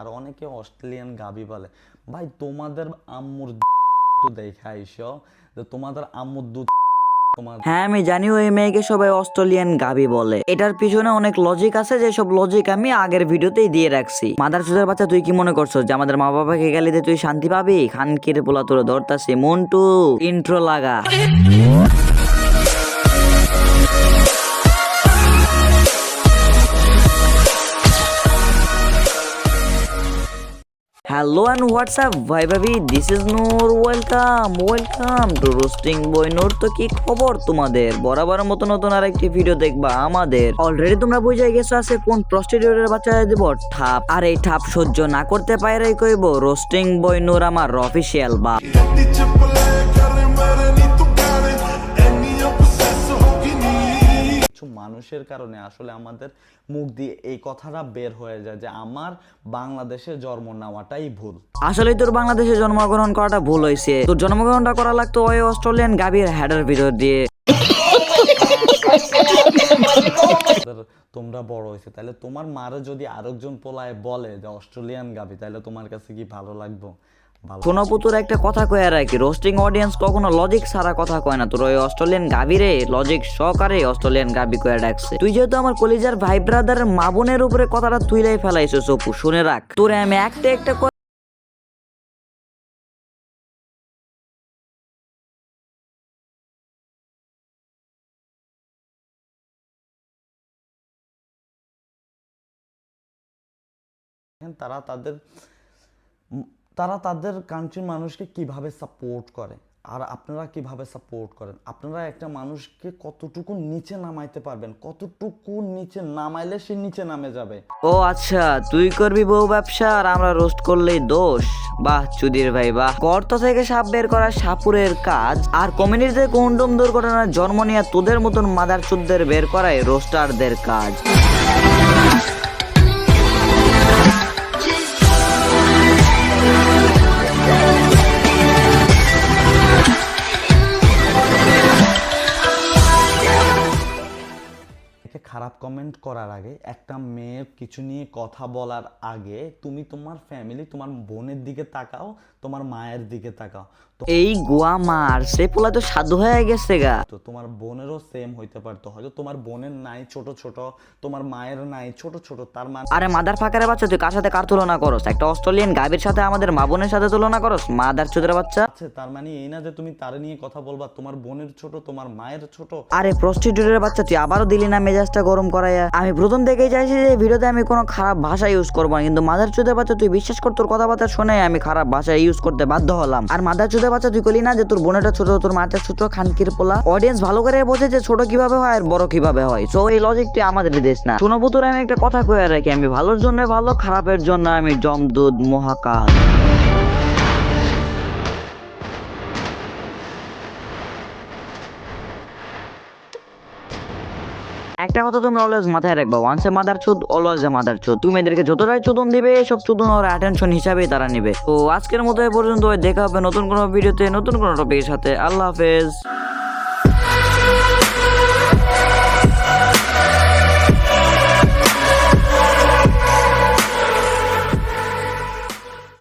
আর অনেকে অস্ট্রেলিয়ান গাবি বলে, ভাই, তোমাদের আম্মুর একটু দেখে আইসো, যে তোমাদের আম্মুর দুধ হ্যাঁ আমি জানি ওই মেয়েকে সবাই অস্ট্রেলিয়ান গাবি বলে। এটার পিছনে অনেক লজিক আছে যে সব লজিক আমি আগের ভিডিওতেই দিয়ে রাখছি। মাদার চুদের বাচ্চা, তুই কি মনে করছ যে আমাদের মা বাবাকে গেলে তুই শান্তি পাবি? খানকির পোলা তোর ধরতাছি। মন্টু ইন্ট্রো লাগা। হ্যালো অ্যান্ড হোয়াটসঅ্যাপ ভাই ভাবি this is Noor welcome welcome to roasting বই নোর তো কি খবর তোমাদের? বরাবর মতো নতুন আর একটি ভিডিও দেখবা আমাদের। অলরেডি তোমরা বুঝে গেছো আছে কোন প্রস্টিটিউটের বাচ্চা দিব? ঠাপ। আর এই ঠাপ সহ্য না করতে পাইরাই কইব রোস্টিং বই নোর আমার অফিসিয়াল বা কিছু মানুষের কারণে আসলে আমাদের মুখ দিয়ে এই কথাটা বের হয়ে যায় যে আমার বাংলাদেশে জন্ম নেওয়াটাই ভুল। আসলে তোর বাংলাদেশে জন্মগ্রহণ করাটা ভুল হয়েছে। তোর জন্মগ্রহণটা করা লাগতো ওই অস্ট্রেলিয়ান গাভীর হেডের ভিতর দিয়ে। তোমরা বড় হয়েছে তাহলে তোমার মারে যদি আরেকজন পোলায় বলে যে অস্ট্রেলিয়ান গাবি তাহলে তোমার কাছে কি ভালো লাগবে? ভালো কোনো পুতুর একটা কথা কয়ে রাখি রোস্টিং অডিয়েন্স কখনো লজিক ছাড়া কথা কয় না। তোর ওই অস্ট্রেলিয়ান গাবিরে লজিক সহকারে অস্ট্রেলিয়ান গাবি কয়ে ডাকছে। তুই যেহেতু আমার কলিজার ভাই ব্রাদারের মা বোনের উপরে কথাটা তুইলাই ফেলাইছো সপু শুনে রাখ। তোরে আমি একটা একটা তারা তাদের তারা তাদের কান্ট্রির মানুষকে কীভাবে সাপোর্ট করে? আর আপনারা কীভাবে সাপোর্ট করেন? আপনারা একটা মানুষকে কতটুকু নিচে নামাইতে পারবেন? কতটুকু নিচে নামাইলে সে নিচে নামে যাবে? ও আচ্ছা তুই করবি বউ ব্যবসা আর আমরা রোস্ট করলেই দোষ? বাহ, চুদির ভাই, বাহ। গর্ত থেকে সাপ বের করা সাপুরের কাজ। আর কমিউনিটিতে কন্ডম দুর্ঘটনার জন্ম নিয়ে তোদের মতন মাদার চুদদের বের করাই রোস্টারদের কাজ। খারাপ কমেন্ট করার আগে একটা মেয়ের কিছু নিয়ে কথা বলার আগে তুমি তোমার ফ্যামিলি তোমার বোনের দিকে তাকাও তোমার মায়ের দিকে তাকাও। তো এই গোয়া মার সে পোলা তো সাধু হয়ে গেছে গা। তো তোমার বোনেরও সেম হইতে পারতো। হয়তো তোমার বোনের নাই ছোট ছোট তোমার মায়ের নাই ছোট ছোট তার মানে আরে মাদার ফাঁকারে বাচ্চা তুই কার সাথে কার তুলনা করস? একটা অস্ট্রেলিয়ান গাভীর সাথে আমাদের মা বোনের সাথে তুলনা করস? মাদার চোদের বাচ্চা? আছে তার মানে এই না যে তুমি তার নিয়ে কথা বলবা তোমার বোনের ছোট তোমার মায়ের ছোট? আরে প্রস্টিটিউটের বাচ্চা তুই আবারও দিলি না মেজাজটা গরম করাইয়া আমি প্রথম থেকেই চাইছি যে ভিডিওতে আমি কোনো খারাপ ভাষা ইউজ করব না। কিন্তু মাদার চোদের বাচ্চা, তুই বিশ্বাস কর, তোর কথাবার্তা শুনে আমি খারাপ ভাষা ইউজ করতে বাধ্য হলাম। আর মাদার চোদের বাচ্চা, তুই কলি না যে তোর বোনেটা ছোট, তোর মাটা ছোট খানকির পোলা? অডিয়েন্স ভালো করে বোঝে যে ছোট কীভাবে হয় আর বড় কীভাবে হয়। সো এই লজিক তুই আমাদের দেশ না। শোনো পুতুর, আমি একটা কথা কয়ে রাখি, আমি ভালোর জন্য ভালো, খারাপের জন্য আমি জমদুদ মহাকাল। একটা কথা তুমি অলওয়েজ মাথায় রাখবা ওয়ান্স এ মাদার চুদ অলওয়েজ এ মাদার চুদ তুমি এদেরকে যতটাই চুদন দিবে, সব চুদন ওরা অ্যাটেনশন হিসাবেই তারা নিবে। তো আজকের মতো এ পর্যন্ত দেখা হবে নতুন কোনো ভিডিওতে নতুন কোনো টপিকের সাথে। আল্লাহ হাফেজ।